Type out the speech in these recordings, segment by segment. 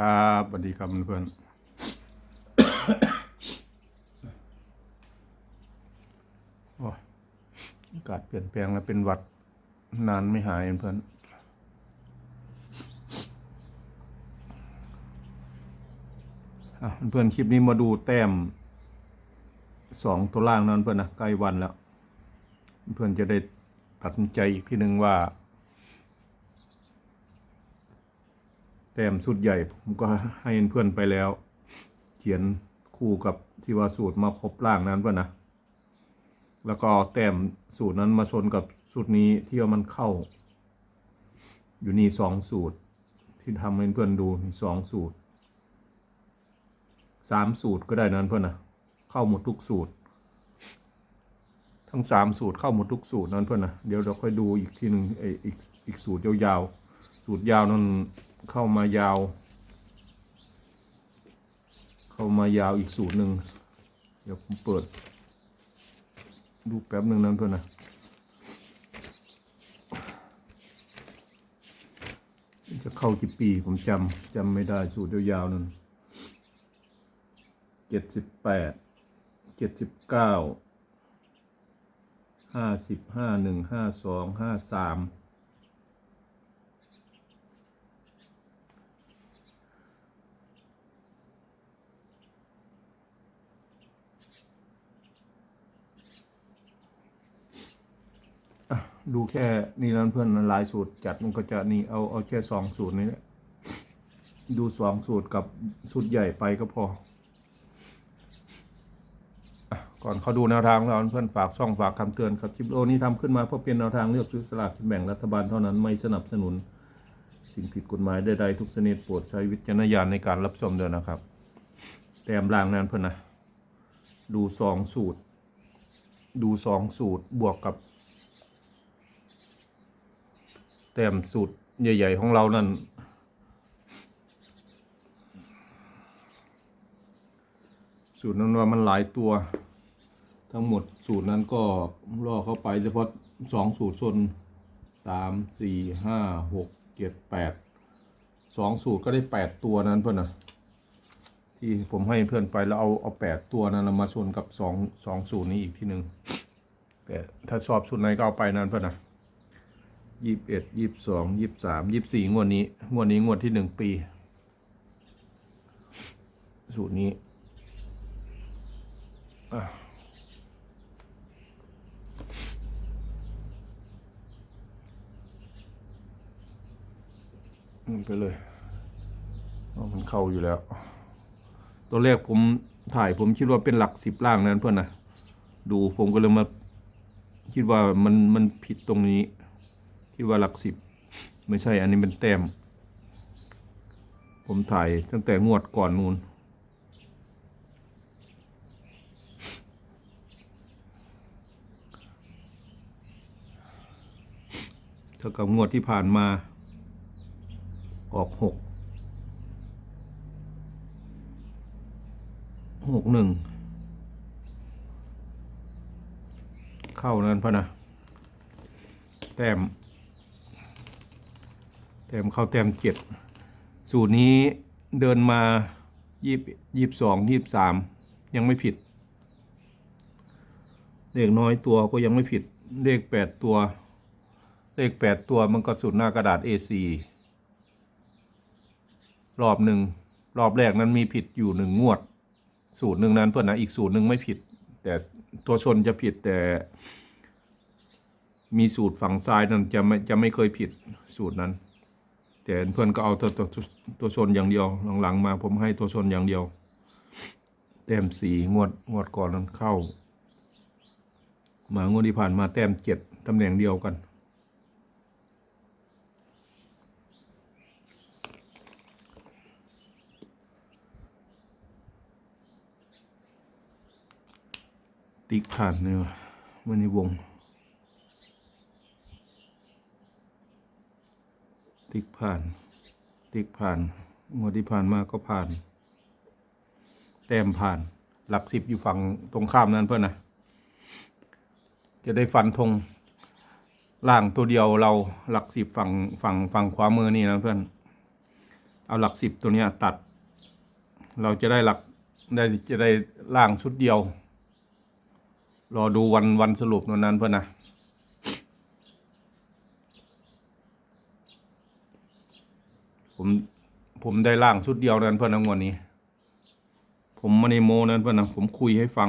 ครับสวัสดีครับเพื่อนโอ้ยอากาศเปลี่ยนแปลงแล้วเป็นหวัดนานไม่หายเพื่อนเพื่อนคลิปนี้มาดูแต้มสองตัวล่างนั้นเพื่อนนะใกล้วันแล้ว เพื่อนจะได้ตัดใจอีกทีหนึ่งว่า แต้มสุดใหญ่ผมก็ให้เพื่อนไปแล้ว เขียนคู่กับที่ว่าสูตรมาครบล่างนั้นเพื่อนนะ แล้วก็เอาแต้มสูตรนั้นมาชนกับสูตรนี้ที่ว่ามันเข้า อยู่นี่สองสูตร ที่ทำให้เพื่อนดูมีสองสูตรสามสูตรก็ได้นั้นเพื่อนนะเข้าหมดทุกสูตร ทั้งสามสูตรเข้าหมดทุกสูตรนั้นเพื่อนนะเดี๋ยวเราค่อยดูอีกทีหนึ่งไออีกอีกสูตรยาวๆสูตรยาวนั้น เข้ามายาว เข้ามายาวอีกสูตรหนึ่งเดี๋ยวผมเปิด ดูแป๊บหนึ่งนั้นเพื่อนนะจะเข้ากี่ปีผมจำจำไม่ได้สูตรยาวๆนั่นเจ็ดสิบแปดเจ็ดสิบเก้าห้าสิบห้าหนึ่งห้าสองห้าสาม ดูแค่นี่นั้นเพื่อนมันลายสูตรจัดมันก็จะนี่เอาเอาแค่สองสูตรนี้แหละดูสองสูตรกับสูตรใหญ่ไปก็พอก่อนเขาดูแนวทางเราเพื่อนฝากช่องฝากคำเตือนครับคลิปโอนี้ทำขึ้นมาเพื่อเป็นแนวทางเลือกซื้อสลากกินแบ่งรัฐบาลเท่านั้นไม่สนับสนุน สิ่งผิดกฎหมายใดๆทุกชนิดโปรดใช้วิจารณญาณในการรับชมด้วยนะครับ แต้มล่างนั้นเพื่อนนะดูสองสูตร ดูสองสูตรบวกกับ แต้มสูตรใหญ่ ๆ ของเรานั่นสูตรนั้นว่ามันหลายตัว ทั้งหมดสูตรนั้นก็ล่อเข้าไปเฉพาะสองสูตรชนสามสี่ห้าหกเจ็ดแปดสองสูตรก็ได้แปดตัวนั้นเพื่อนนะที่ผมให้เพื่อนไปแล้วเอาเอาแปดตัวนั้นมาชนกับสองสองสูตรนี้อีกทีหนึ่งแต่ถ้าชอบสูตรไหนก็เอาไปนั้นเพื่อนนะ ยี่สิบเอ็ดยี่สิบสองยี่สิบสามยี่สิบสี่งวดนี้ งวดนี้งวดที่หนึ่งปี สูตรนี้อะมันไปเลย มันเข้าอยู่แล้ว ตัวแรกผมถ่ายผมคิดว่าเป็นหลักสิบล่างนั้นเพื่อนนะ ดูผมก็เลยมา คิดว่ามันมันผิดตรงนี้ คิดว่าหลักสิบ ไม่ใช่อันนี้เป็นแต้ม ผมถ่ายตั้งแต่งวดก่อนนูนเท่ากับงวดที่ผ่านมา ออกหกหกหนึ่งเข้านั้นพะนะ แต้ม ต้มเข้าแต้มเจ็ดสูตรนี้เดินมายี่ยี่สองยี่สามยังไม่ผิด เลขน้อยตัวก็ยังไม่ผิด เลขแปดตัว เลขแปดตัวมันก็สูตรหน้ากระดาษ A4 รอบหนึ่งรอบแรกนั้นมีผิดอยู่หนึ่งงวด สูตรหนึ่งนั้นเพื่อนนะอีกสูตรหนึ่งไม่ผิด แต่ตัวชนจะผิดแต่ มีสูตรฝั่งซ้ายนั้นจะไม่จะไม่เคยผิดสูตรนั้น แต่เพื่อนก็เอาตัวตัวตัวชนอย่างเดียวหลังๆมา ผมให้ตัวชนอย่างเดียว แต้มสี่งวดงวดก่อนนั้นเข้า มางวดที่ผ่านมาแต้มเจ็ดตำแหน่งเดียวกันติ๊กผ่านเนี่ยมันในวง ติ๊กผ่าน ติ๊กผ่านงวดที่ผ่านมาก็ผ่าน แต้มผ่าน หลักสิบอยู่ฝั่งตรงข้ามนั้นเพื่อนนะจะได้ฟันธงล่างตัวเดียวเราหลักสิบฝั่งฝั่งฝั่งขวามือนี่นะเพื่อน เอาหลักสิบตัวเนี้ยตัด เราจะได้หลักได้จะได้ล่างชุดเดียว รอดูวันวันสรุปวันนั้นเพื่อนนะ ผมผมได้ล่างชุดเดียวนั้นเพื่อนนะงวดนี้ ผมมาในโมนั้นเพื่อนนะผมคุยให้ฟัง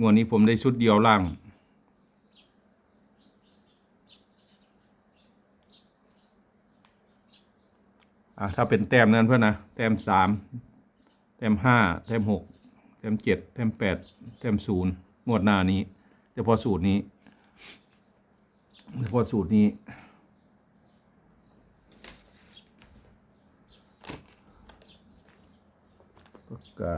งวดนี้ผมได้ชุดเดียวล่าง อะถ้าเป็นแต้มนั้นเพื่อนนะแต้มสามแต้มห้าแต้มหกแต้มเจ็ดแต้มแปดแต้มศูนย์งวดหน้านี้เฉพาะสูตรนี้เฉพาะสูตรนี้ ปากกา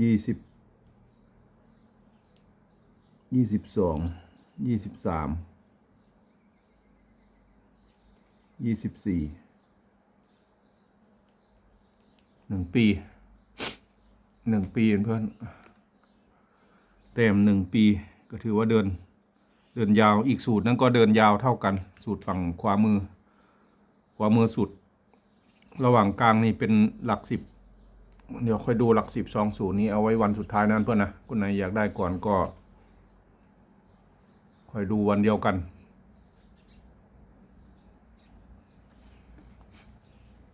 ยี่สิบยี่สิบสองยี่สิบสามยี่สิบสี่หนึ่งปีหนึ่งปีเพื่อนเต็มหนึ่งปีก็ถือว่าเดิน เดินยาวอีกสูตรนั้นก็เดินยาวเท่ากัน สูตรฝั่งขวามือ ขวามือสุด ระหว่างกลางนี่เป็นหลักสิบเดี๋ยวค่อยดูหลักสิบสองสูตรนี้เอาไว้วันสุดท้ายนั้นเพื่อนนะคนไหนอยากได้ก่อนก็ ค่อยดูวันเดียวกัน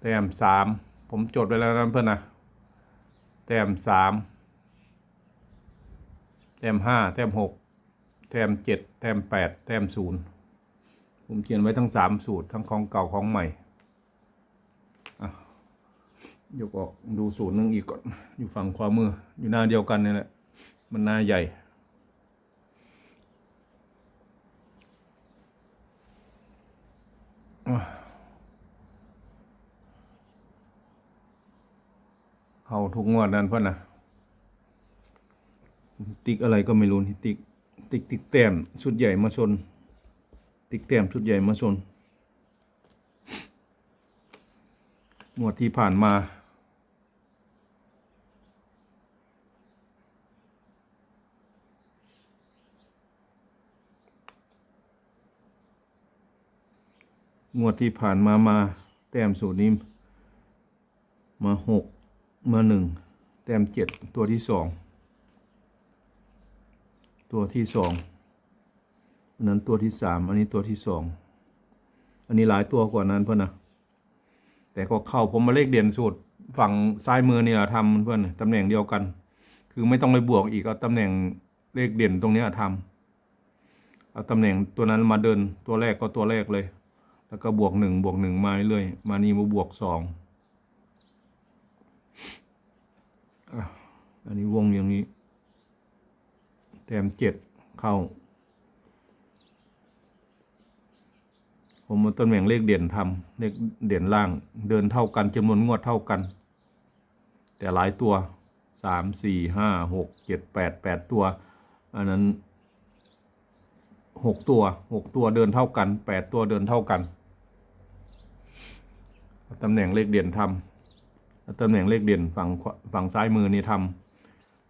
แต้มสามผมจดไว้แล้วนะเพื่อนนะแต้มสามแต้มห้าแต้มหก แต้มเจ็ดแต้มแปดแต้มศูนย์ผมเขียนไว้ทั้งสามสูตรทั้งของเก่าของใหม่ยกออกดูสูตรนึงอีกก่อน อยู่ฝั่งขวามือ อยู่หน้าเดียวกันนี่แหละ มันหน้าใหญ่ เขาทุกงวดนั้นเพื่อนนะ ติ๊กอะไรก็ไม่รู้นี่ติ๊ก ติ๊กติ๊กแต้มชุดใหญ่มาชน ติ๊กแต้มชุดใหญ่มาชนงวดที่ผ่านมา งวดที่ผ่านมามา แต้มสูตรนี้ มาหกมาหนึ่งแต้มเจ็ดตัวที่สอง ตัวที่สองอันนั้นตัวที่สามอันนี้ตัวที่สองอันนี้หลายตัวกว่านั้นเพื่อนนะแต่ก็เข้าผมมาเลขเด่นสูตรฝั่งซ้ายมือนี่แหละทำเพื่อนตำแหน่งเดียวกัน คือไม่ต้องไปบวกอีกเอาตำแหน่งเลขเด่นตรงนี้ทำเอาตำแหน่งตัวนั้นมาเดินตัวแรกก็ตัวแรกเลย แล้วก็บวกหนึ่งบวกหนึ่งมาเรื่อยมานี่มาบวกสองอันนี้วงอย่างนี้ ต้มเจ็ดเข้า ผมมาต้นแหน่งเลขเด่นทำเลขเด่นล่าง เดินเท่ากันจำนวนงวดเท่ากัน แต่หลายตัวสามสี่ห้าหกเจ็ดแปดแปดตัว อันนั้นหกตัวหกตัวเดินเท่ากันแปดตัวเดินเท่ากันตำแหน่งเลขเด่นทำตำแหน่งเลขเด่นฝั่งฝั่งซ้ายมือนี่ทำ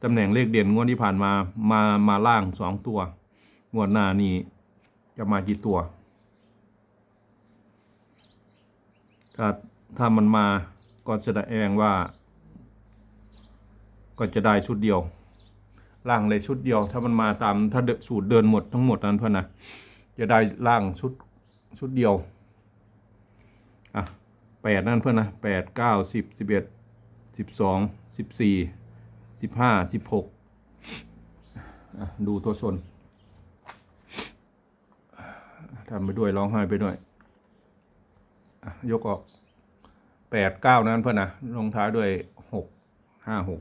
ตำแหน่งเลขเด่นงวดที่ผ่านมา มามาล่างสองตัว งวดหน้านี่จะมากี่ตัว ถ้าถ้ามันมาก็แสดงว่า ก็จะได้ชุดเดียวล่างเลยชุดเดียว ถ้ามันมาตามถ้าสูตรเดินหมดทั้งหมดนั้นเพื่อนนะจะได้ล่างชุดชุดเดียวอะแปดนั่นเพื่อนนะแปดเก้าสิบสิบเอ็ดสิบสองสิบสี่ สิบห้าสิบหกดูตัวชนทำไปด้วยร้องไห้ไปด้วยยกออกแปดเก้านั้นเพื่อนนะลงท้ายด้วยหกห้าหก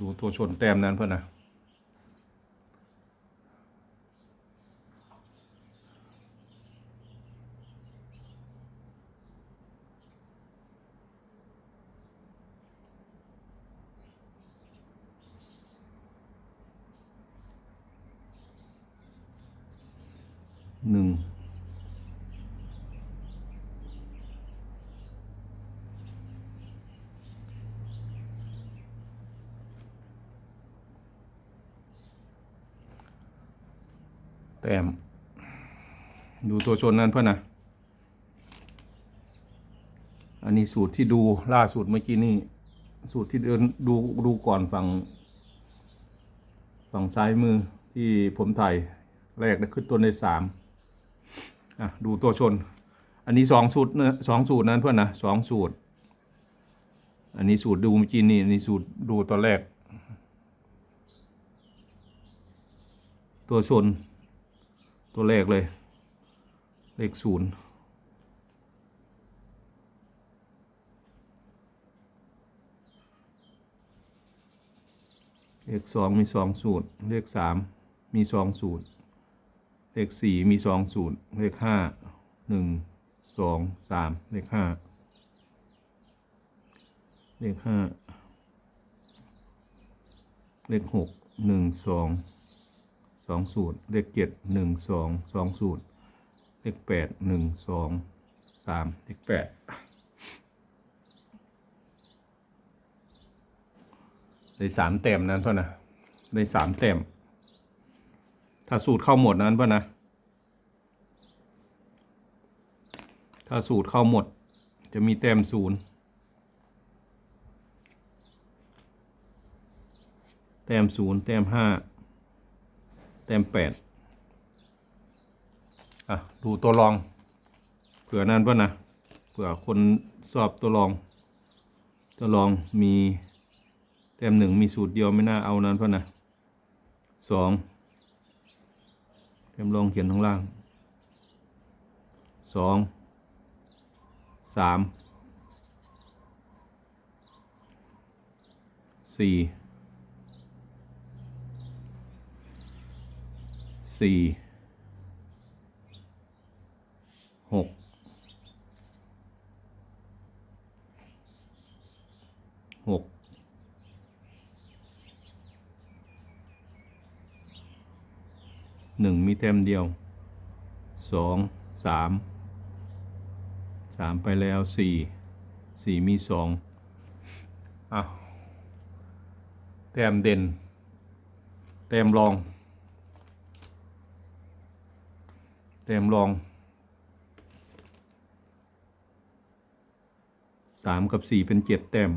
ดูตัวชนแต้มนั้นเพื่อนนะ หนึ่ง แต้มดูตัวชนนั้นเพื่อนนะอันนี้สูตรที่ดูล่าสุดเมื่อกี้นี่สูตรที่เดินดูดูก่อนฝั่งฝั่งซ้ายมือที่ผมถ่ายแรกนะขึ้นตัวในสามอะดูตัวชน อันนี้สองสูตรนะสองสูตรนั้นเพื่อนนะสองสูตร อันนี้สูตรดูเมื่อกี้นี่อันนี้สูตรดูตอนแรก ตัวชน ตัวแรกเลย เลขศูนย์เลขสองมีสองสูตร เลขสามมีสองสูตร เลขสี่มีสองสูตร เลขห้าหนึ่งสองสามเลขห้าเลขห้าเลขหกหนึ่งสอง สองสูตร เลขเจ็ดหนึ่งสองสองสูตร เลขแปดหนึ่งสองสามเลขแปดได้สามแต้มนั้นเท่านะได้สามแต้มถ้าสูตรเข้าหมดนั้นเพื่อนะ ถ้าสูตรเข้าหมดจะมีแต้มศูนย์แต้มศูนย์แต้มห้า ต้มแปดอะ ดูตัวรอง เผื่อนั่นเพื่อนนะ เผื่อคนสอบตัวรอง ตัวรองมีแต้มหนึ่งมีสูตรเดียวไม่น่าเอานั้นเพื่อนนะสองเต็มลองเขียนข้างล่างสองสามสี่ สี่หกหกหนึ่งมีแต้มเดียวสองสามสามไปแล้วสี่สี่มีสองอะแต้มเด่น แต้มรอง แต้มรองสามกับสี่เป็นเจ็ดแต้ม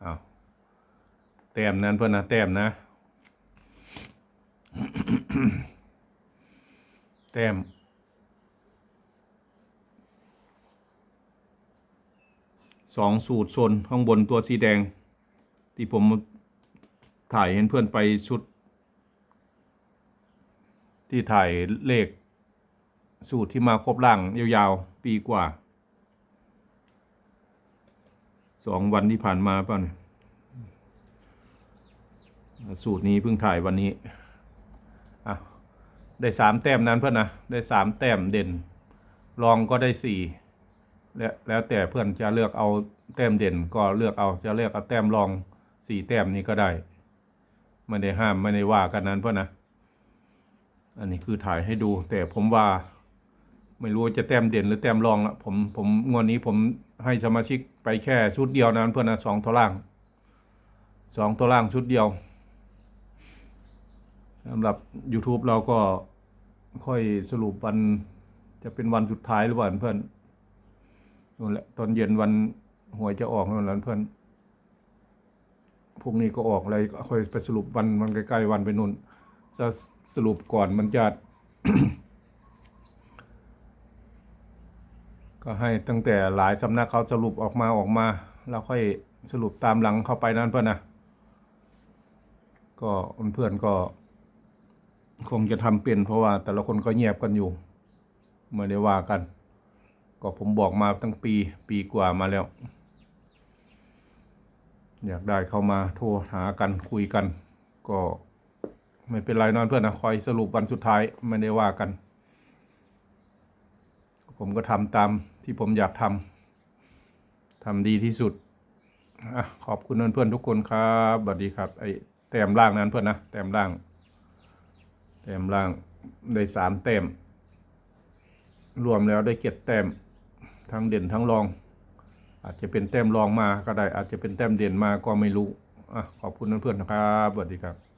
เอาแต้มนั้นเพื่อนนะแต้มนะ แต้มสองสูตรโซนข้างบนตัวสีแดง ที่ผม ถ่ายเห็นเพื่อนไปชุด ที่ถ่ายเลข สูตรที่มาครบล่างยาวๆ ปีกว่าสองวันที่ผ่านมาป่ะเนี่ยสูตรนี้เพิ่งถ่ายวันนี้อะได้สามแต้มนั้นเพื่อนนะ ได้สามแต้มเด่น รองก็ได้สี่แล้วแล้วแต่เพื่อนจะเลือกเอาแต้มเด่นก็เลือกเอาจะเลือกเอาแต้มรองสี่แต้มนี้ก็ได้ ไม่ได้ห้ามไม่ได้ว่ากันนั้นเพื่อนนะ อันนี้คือถ่ายให้ดู แต่ผมว่า ไม่รู้จะแต้มเด่นหรือแต้มรองละผมผมงวดนี้ผมให้สมาชิกไปแค่ชุดเดียวนั้นเพื่อนนะสองตัวล่างสองตัวล่างชุดเดียวสำหรับ YouTube เราก็ค่อยสรุปวันจะเป็นวันสุดท้ายหรือเปล่าเพื่อนนู่นแหละตอนเย็นวันหวยจะออกนั่นแหละเพื่อน พรุ่งนี้ก็ออกเลยค่อยไปสรุปวันวันใกล้ๆวันไปนู่นจะสรุปก่อนมันจะก็ให้ตั้งแต่หลายสำนักเขาสรุปออกมาออกมาเราค่อยสรุปตามหลังเข้าไปนั่นเพื่อนนะก็เพื่อนก็ คงจะทำเป็นเพราะว่า แต่ละคนก็เงียบกันอยู่ไม่ได้ว่ากัน ก็ผมบอกมาตั้งปีปีกว่ามาแล้ว อยากได้เข้ามาโทรหากันคุยกัน ก็ไม่เป็นไรนอนเพื่อนนะคอยสรุปวันสุดท้ายไม่ได้ว่ากัน ผมก็ทำตามที่ผมอยากทำทำดีที่สุดอขอบคุณเพื่อนๆทุกคนครับสวัสดีครับไอ้แต้มล่างนั้นเพื่อนนะแต้มล่าง แต้มล่างได้สามแต้มรวมแล้วได้เจ็ดแต้มทั้งเด่นทั้งรอง อาจจะเป็นแต้มรองมาก็ได้อาจจะเป็นแต้มเด่นมาก็ไม่รู้อะขอบคุณเพื่อนๆนะครับสวัสดีครับ